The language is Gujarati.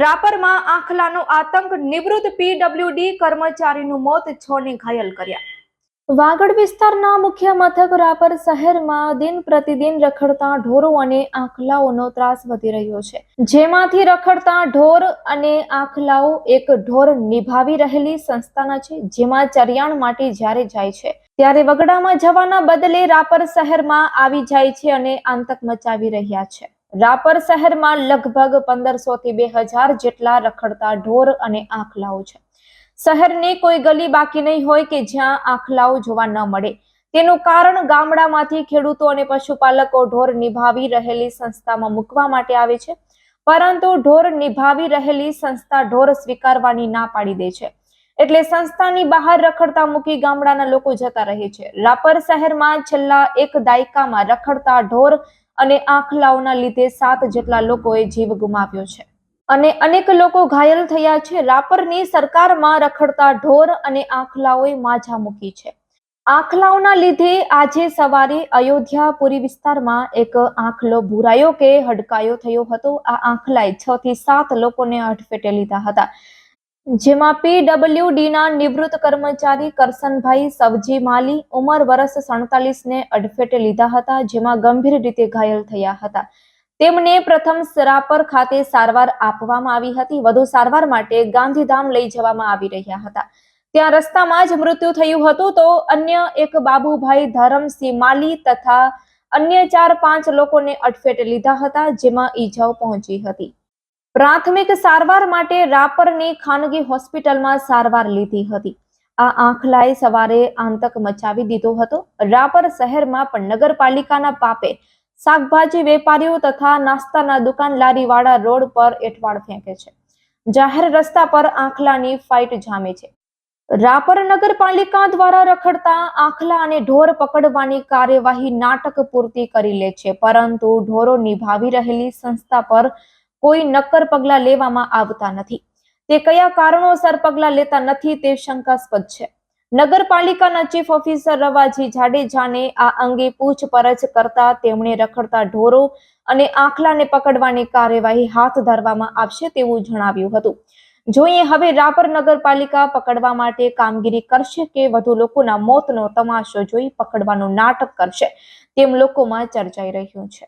રાપરમાં આખલાનો આતંક નિવૃત્ત પીડબ્લ્યુડી કર્મચારીનું મોત છ ને ઘાયલ કર્યા. વાગડ વિસ્તારના મુખ્ય મથક રાપર શહેરમાં દિન પ્રતિદિન રખડતા ઢોરો અને આખલાઓનો ત્રાસ વધી રહ્યો છે. જેમાંથી રખડતા ઢોર અને આખલાઓ એક ઢોર નિભાવી રહેલી સંસ્થાના છે, જેમાં ચરિયાણ માટે જ્યારે જાય છે, ત્યારે વગડામાં જવાના બદલે રાપર શહેરમાં આવી જાય છે અને આતંક મચાવી રહ્યા છે. રાપર શહેરમાં લગભગ પંદરસો થી બે હજાર જેટલા રખડતા ઢોર અને આખલાઓ છે. શહેરની કોઈ ગલી બાકી નહીં હોય કે જ્યાં આખલાઓ જોવા ન મળે. તેનું કારણ ગામડામાંથી ખેડૂતો અને પશુપાલકો ઢોર નિભાવી રહેલી સંસ્થામાં મૂકવા માટે આવે છે. પરંતુ ઢોર નિભાવી રહેલી સંસ્થા ઢોર સ્વીકારવાની ના પાડી દે છે. એટલે સંસ્થાની બહાર રખડતા મૂકી ગામડાના લોકો જતા રહે છે. રાપર શહેરમાં છેલ્લા એક દાયકામાં રખડતા ઢોર અને આંખલાઓના લીધે સાત જેટલા લોકોએ જીવ ગુમાવ્યો છે. અને અનેક લોકો ઘાયલ થયા છે. રાપરની સરકારમાં રખડતા ઢોર અને આંખલાઓએ માઝા મૂકી છે. આંખલાઓના લીધે આજે સવારે અયોધ્યાપુરી વિસ્તારમાં એક આંખલો ભૂરાયો કે હડકાયો થયો હતો. આ આંખલાએ છ થી સાત લોકોને અડફેટે લીધા હતા. જેમાં પીડબ્લ્યુડીના નિવૃત્ત કર્મચારી કરસનભાઈ સવજી માલી ઉંમર વર્ષ સડતાલીસને અડફેટે લીધા હતા, જેમાં ગંભીર રીતે ઘાયલ થયા હતા. તેમને પ્રથમ સરાપર ખાતે સારવાર આપવામાં આવી હતી. વધુ સારવાર માટે ગાંધીધામ લઈ જવામાં આવી રહ્યા હતા. ત્યાં રસ્તામાં જ મૃત્યુ થયું હતું તો અન્ય એક બાબુભાઈ ધરમસિંહ માલી તથા અન્ય ચાર પાંચ લોકોને અડફેટે લીધા હતા, જેમાં ઈજાઓ પહોંચી હતી. પ્રાથમિક સારવાર માટે રાપરની ખાનગી હોસ્પિટલમાં સારવાર લીધી હતી. આ આંખલાએ સવારે આંતક મચાવી દીધો હતો. રાપર શહેરમાં પણ નગરપાલિકાના પાપે શાકભાજી વેપારીઓ તથા નાસ્તાના દુકાન લારીવાળા રોડ પર એઠવાડ ફેંકે છે. જાહેર રસ્તા પર આંખલાની ફાઇટ જામે છે. રાપર નગરપાલિકા દ્વારા રખડતા આંખલા અને ઢોર પકડવાની કાર્યવાહી નાટક પૂરતી કરી લે છે, પરંતુ ઢોરો નિભાવી રહેલી સંસ્થા પર કોઈ નક્કર પગલાં લેવામાં આવતા નથી. તે કયા કારણોસર પગલાં લેતા નથી તે શંકાસ્પદ છે. નગરપાલિકાના ચીફ ઓફિસર રવાજી જાડેજાને આ અંગે પૂછપરછ કરતા તેમણે રખડતા ઢોરો અને આખલાને પકડવાની કાર્યવાહી હાથ ધરવામાં આવશે તેવું જણાવ્યું હતું. જોઈએ હવે રાપર નગરપાલિકા પકડવા માટે કામગીરી કરશે કે વધુ લોકોના મોતનો તમાશો જોઈ પકડવાનું નાટક કરશે. તેમ લોકોમાં ચર્ચાઈ રહ્યું છે.